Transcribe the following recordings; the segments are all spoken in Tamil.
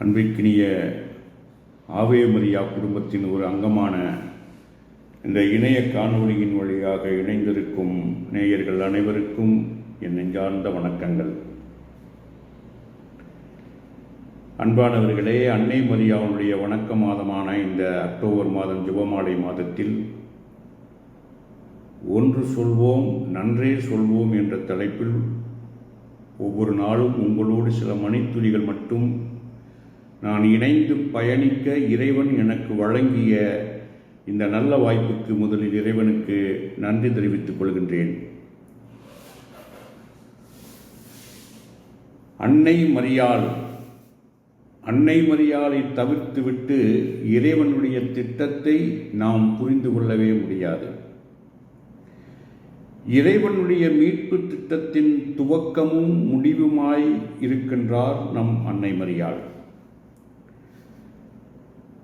அன்பிற்கினிய ஆவேமரியா குடும்பத்தின் ஒரு அங்கமான இந்த இணைய காணொலியின் வழியாக இணைந்திருக்கும் நேயர்கள் அனைவருக்கும் என் நெஞ்சார்ந்த வணக்கங்கள். அன்பானவர்களே அன்னை மரியாவுடைய வணக்க மாதமான இந்த அக்டோபர் மாதம் ஜுபமாலை மாதத்தில் ஒன்று சொல்வோம் நன்றே சொல்வோம் என்ற தலைப்பில் ஒவ்வொரு நாளும் உங்களோடு சில மணித்துளிகள் மட்டும் நான் இணைந்து பயணிக்க இறைவன் எனக்கு வழங்கிய இந்த நல்ல வாய்ப்புக்கு முதலில் இறைவனுக்கு நன்றி தெரிவித்துக் கொள்கின்றேன். அன்னை மரியாள். அன்னை மரியாளை தவிர்த்துவிட்டு இறைவனுடைய திட்டத்தை நாம் புரிந்து கொள்ளவே முடியாது. இறைவனுடைய மீட்பு திட்டத்தின் துவக்கமும் முடிவுமாய் இருக்கின்றார் நம் அன்னை மரியாள்.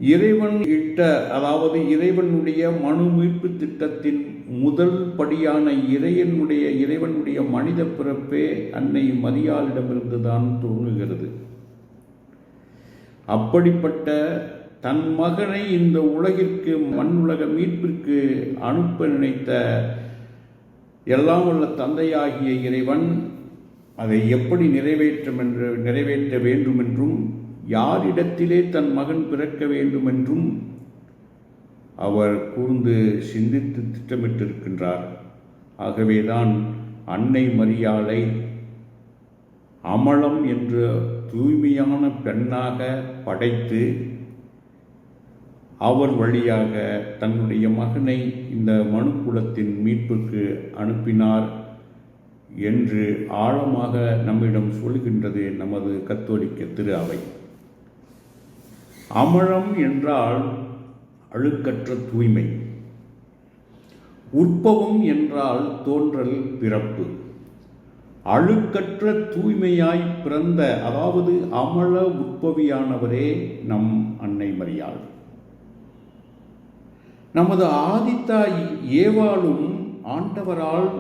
இறைவன் இட்ட அதாவது இறைவனுடைய மனு மீட்பு திட்டத்தின் முதல் படியான இறைவனுடைய இறைவனுடைய மனித பிறப்பே அன்னை மதியாளிடமிருந்து தான் தோன்றுகிறது. அப்படிப்பட்ட தன் மகனை இந்த உலகிற்கு மண்ணுலக மீட்பிற்கு அனுப்ப நினைத்த எல்லாம் உள்ள தந்தையாகிய இறைவன் அதை எப்படி நிறைவேற்றும் என்று நிறைவேற்ற வேண்டும் என்றும் யாரிடத்திலே தன் மகன் பிறக்க வேண்டும் என்றும் அவர் கூர்ந்து சிந்தித்து திட்டமிட்டிருக்கின்றார். ஆகவேதான் அன்னை மரியாளை அமலம் என்ற தூய்மையான பெண்ணாக படைத்து அவர் வழியாக தன்னுடைய மகனை இந்த மனுக்குலத்தின் மீட்புக்கு அனுப்பினார் என்று ஆழமாக நம்மிடம் சொல்கின்றது நமது கத்தோலிக்க திரு அவை அமழம் என்றால் அழுக்கற்ற தூய்மை. உற்பவம் என்றால் தோன்றல் பிறப்பு. அழுக்கற்ற தூய்மையாய் பிறந்த அதாவது அமல உற்பவியானவரே நம் அன்னை மரியாள். நமது ஆதித்தாய் ஏவாளும் ஆண்டவரால்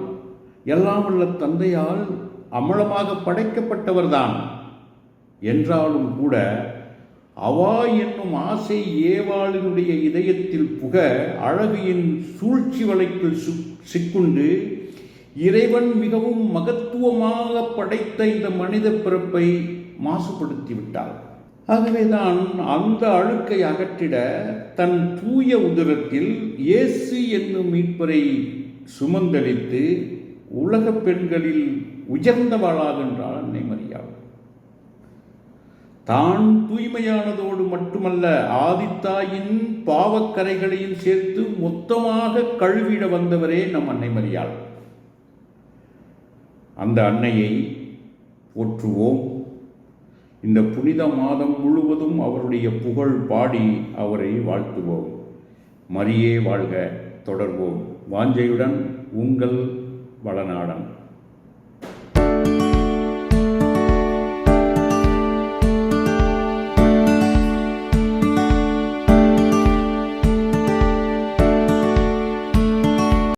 எல்லாம் உள்ள தந்தையால் அமலமாக படைக்கப்பட்டவர்தான். என்றாலும் கூட அவா என்னும் ஆசை ஏவாளினுடைய இதயத்தில் புக அழகியின் சூழ்ச்சி வலைக்குள் சிக்குண்டு இறைவன் மிகவும் மகத்துவமாக படைத்த இந்த மனித பிறப்பை மாசுபடுத்தி விட்டாள் ஆகவேதான் அந்த அழுக்கை அகற்றிட தன் தூய உதரத்தில் இயேசு என்னும் மீட்பரை சுமந்தளித்து உலக பெண்களில் உயர்ந்தவளாகின்றாள் அன்னை மரியாள். தான் தூய்மையானதோடு மட்டுமல்ல ஆதித்தாயின் பாவக்கரைகளையும் சேர்த்து மொத்தமாக கழுவிட வந்தவரே நம் அன்னை மரியாள். அந்த அன்னையை போற்றுவோம். இந்த புனித மாதம் முழுவதும் அவருடைய புகழ் பாடி அவரை வாழ்த்துவோம். மரியே வாழ்க தொடர்வோம். வாஞ்சையுடன் உங்கள் வளநாடன்.